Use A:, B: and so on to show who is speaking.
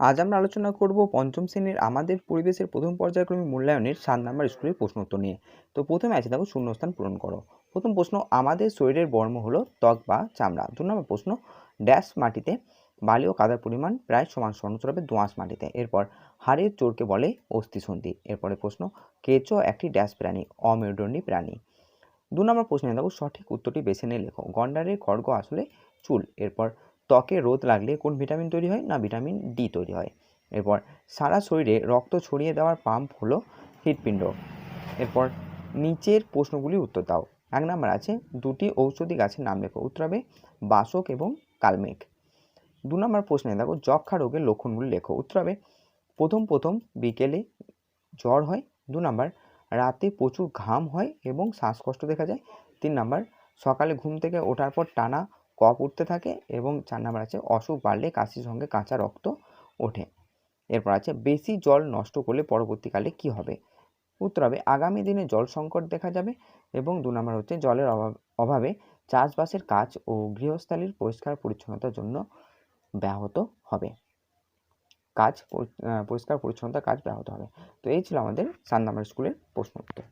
A: আজ আমরা আলোচনা করব পঞ্চম শ্রেণির আমাদের পরিবেশের প্রথম পর্যায়ক্রমিক মূল্যায়নের সাত নাম্বার স্কুলের প্রশ্ন উত্তর নিয়ে। তো প্রথমে আছে দেখো শূন্যস্থান পূরণ করো। প্রথম প্রশ্ন, আমাদের শরীরের বর্ম হলো ত্বক বা চামড়া। দু নম্বর প্রশ্ন, ড্যাশ মাটিতে বালি ও কাদার পরিমাণ প্রায় সমান হবে দোঁয়াশ মাটিতে। এরপর হাড়ের চোরকে বলে অস্থিসন্ধি। এরপরে প্রশ্ন, কেঁচো একটি ড্যাশ প্রাণী, অমেরুদণ্ডী প্রাণী? দু নম্বর প্রশ্নে দেখো সঠিক উত্তরটি বেছে নিয়ে লেখো। গন্ডারের খড়গ আসলে চুল। এরপর ত্বকে রোদ লাগলে কোন ভিটামিন তৈরি হয়? না, ভিটামিন ডি তৈরি হয়। এরপর সারা শরীরে রক্ত ছড়িয়ে দেওয়ার পাম্প হলো হৃৎপিণ্ড। এরপর নিচের প্রশ্নগুলি উত্তর দাও। এক নাম্বার আছে, দুটি ঔষধি গাছের নাম লেখো। উত্তর হবে বাসক এবং কালমেঘ। দু নম্বর প্রশ্নে দেখো যক্ষা রোগের লক্ষণগুলি লেখো। উত্তর হবে প্রথম প্রথম বিকেলে জ্বর হয়। দু নাম্বার, রাতে প্রচুর ঘাম হয় এবং শ্বাসকষ্ট দেখা যায়। তিন নাম্বার, সকালে ঘুম থেকে ওঠার পর টানা কফ উঠতে থাকে এবং চার নাম্বার আছে, অসুখ বাড়লে কাশির সঙ্গে কাঁচা রক্ত ওঠে। এরপর আছে, বেশি জল নষ্ট করলে পরবর্তীকালে কি হবে? উত্তর হবে, আগামী দিনে জল সংকট দেখা যাবে এবং দু নম্বর হচ্ছে, জলের অভাব, অভাবে চাষবাসের কাজ ও গৃহস্থালির পরিষ্কার পরিচ্ছন্নতার জন্য ব্যাহত হবে। কাজ পরিষ্কার পরিচ্ছন্নতার কাজ ব্যাহত হবে। তো এই ছিল আমাদের সাত নম্বর স্কুলের প্রশ্ন উত্তর।